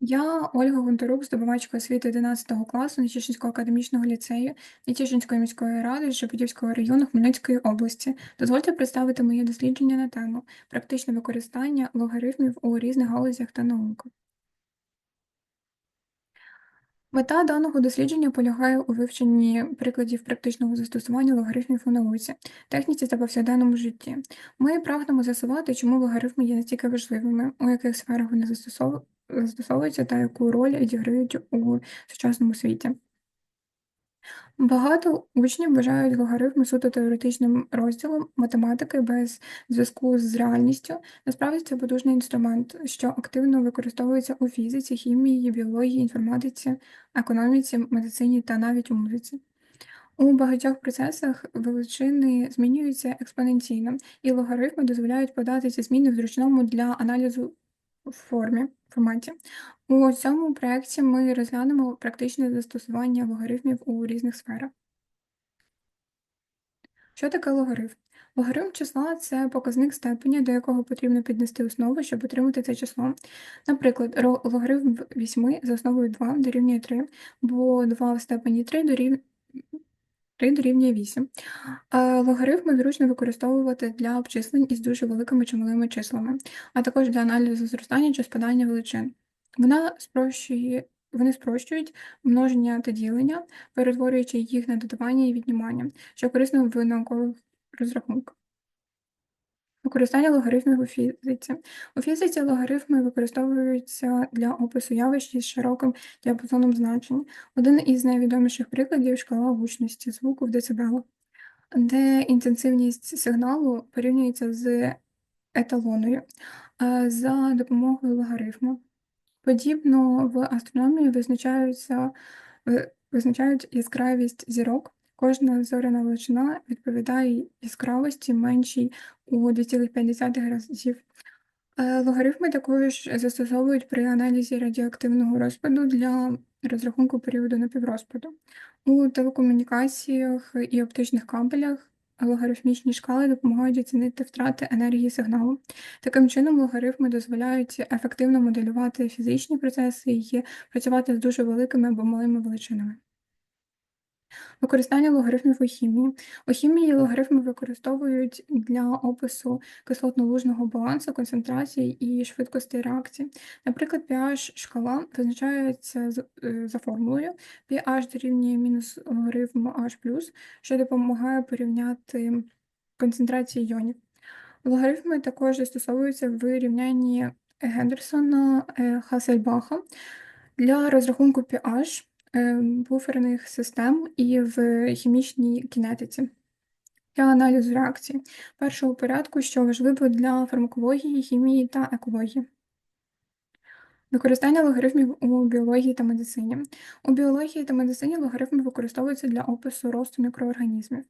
Я Ольга Гонтарук, здобувачка освіти 11 класу Нетішинського академічного ліцею Нетішинської міської ради Шепетівського району Хмельницької області. Дозвольте представити моє дослідження на тему практичне використання логарифмів у різних галузях та науках. Мета даного дослідження полягає у вивченні прикладів практичного застосування логарифмів у науці, техніці та повсякденному житті. Ми прагнемо з'ясувати, чому логарифми є настільки важливими, у яких сферах вони застосовуються застосовуються та яку роль відіграють у сучасному світі. Багато учнів вважають логарифми суто теоретичним розділом математики без зв'язку з реальністю. Насправді це потужний інструмент, що активно використовується у фізиці, хімії, біології, інформатиці, економіці, медицині та навіть у музиці. У багатьох процесах величини змінюються експоненційно, і логарифми дозволяють подати ці зміни в зручному для аналізу формі, форматі. У цьому проєкті ми розглянемо практичне застосування логарифмів у різних сферах. Що таке логарифм? Логарифм числа це показник степеня, до якого потрібно піднести основу, щоб отримати це число. Наприклад, логарифм 8 за основою 2 дорівнює 3, бо 2 в степені 3 дорівнює 3 дорівнює 8. Логарифми зручно використовувати для обчислень із дуже великими чи малими числами, а також для аналізу зростання чи спадання величин. Вона спрощує, Вони спрощують множення та ділення, перетворюючи їх на додавання і віднімання, що корисно в наукових розрахунках. Використання логарифмів у фізиці. У фізиці логарифми використовуються для опису явищ із широким діапазоном значень. Один із найвідоміших прикладів шкала гучності звуку в децибелах, де інтенсивність сигналу порівнюється з еталоною за допомогою логарифму. Подібно в астрономії визначаються, визначають яскравість зірок. Кожна зоряна величина відповідає яскравості меншій у 2,5 разів. Е, логарифми також застосовують при аналізі радіоактивного розпаду для розрахунку періоду напіврозпаду. У телекомунікаціях і оптичних кабелях логарифмічні шкали допомагають оцінити втрати енергії сигналу. Таким чином, логарифми дозволяють ефективно моделювати фізичні процеси і працювати з дуже великими або малими величинами. Використання логарифмів у хімії. У хімії логарифми використовують для опису кислотно-лужного балансу, концентрації і швидкості реакції. Наприклад, pH шкала визначається е, за формулою pH дорівнює мінус логарифм H+, що допомагає порівняти концентрації іонів. Логарифми також застосовуються в рівнянні Гендерсона е, Хасельбаха для розрахунку pH. Е, буферних систем і в хімічній кінетиці для аналізу реакції першого порядку, що важливо для фармакології, хімії та екології. Використання логарифмів у біології та медицині. У біології та медицині логарифми використовуються для опису росту мікроорганізмів,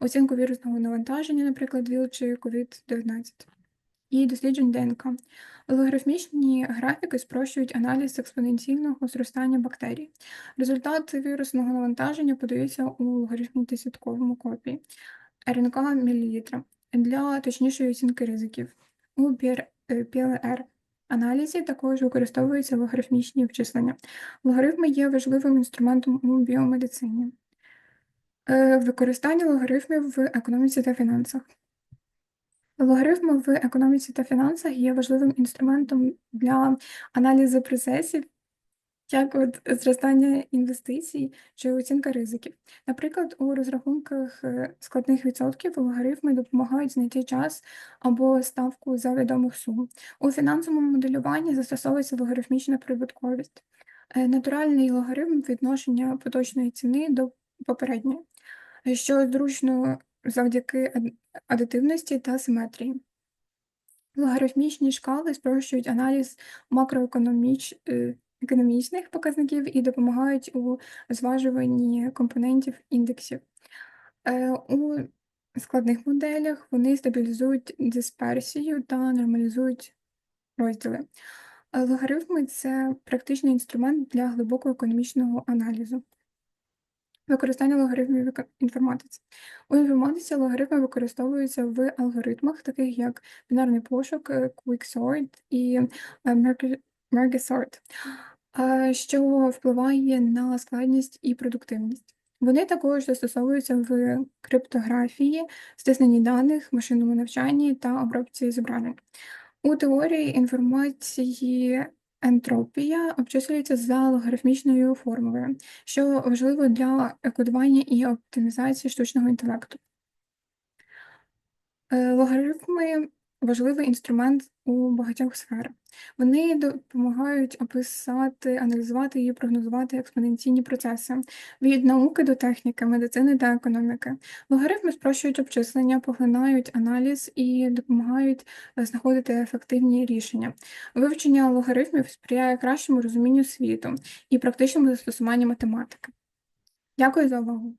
оцінку вірусного навантаження, наприклад, ВІЛ чи COVID-19 і досліджень ДНК. Логарифмічні графіки спрощують аналіз експоненційного зростання бактерій. Результат вірусного навантаження подається у логарифмі десятковому копії РНК мілілітра для точнішої оцінки ризиків. У ПЛР аналізі також використовуються логарифмічні обчислення. Логарифми є важливим інструментом у біомедицині. Е, використання логарифмів в економіці та фінансах. Логарифми в економіці та фінансах є важливим інструментом для аналізу процесів, як от зростання інвестицій чи оцінка ризиків. Наприклад, у розрахунках е, складних відсотків логарифми допомагають знайти час або ставку за відомих сум. У фінансовому моделюванні застосовується логарифмічна прибутковість, е, натуральний логарифм відношення поточної ціни до попередньої, що зручно завдяки адитивності та симетрії. Логарифмічні шкали спрощують аналіз макроекономічних е, показників і допомагають у зважуванні компонентів індексів. Е, у складних моделях вони стабілізують дисперсію та нормалізують розділи. Логарифми це практичний інструмент для глибокого економічного аналізу. Використання логарифмів в інформатиці. У інформатиці логарифми використовуються в алгоритмах, таких як бінарний пошук, е, Quicksort і е, Merge Sort, е, що впливає на складність і продуктивність. Вони також застосовуються в криптографії, стисненні даних, машинному навчанні та обробці зображень. У теорії інформації ентропія обчислюється за логарифмічною формулою, що важливо для кодування і оптимізації штучного інтелекту. Е, Логарифми важливий інструмент у багатьох сферах. Вони допомагають описати, аналізувати і прогнозувати експоненційні процеси від науки до техніки, медицини та економіки. Логарифми спрощують обчислення, поглинають аналіз і допомагають е, знаходити ефективні рішення. Вивчення логарифмів сприяє кращому розумінню світу і практичному застосуванню математики. Дякую за увагу!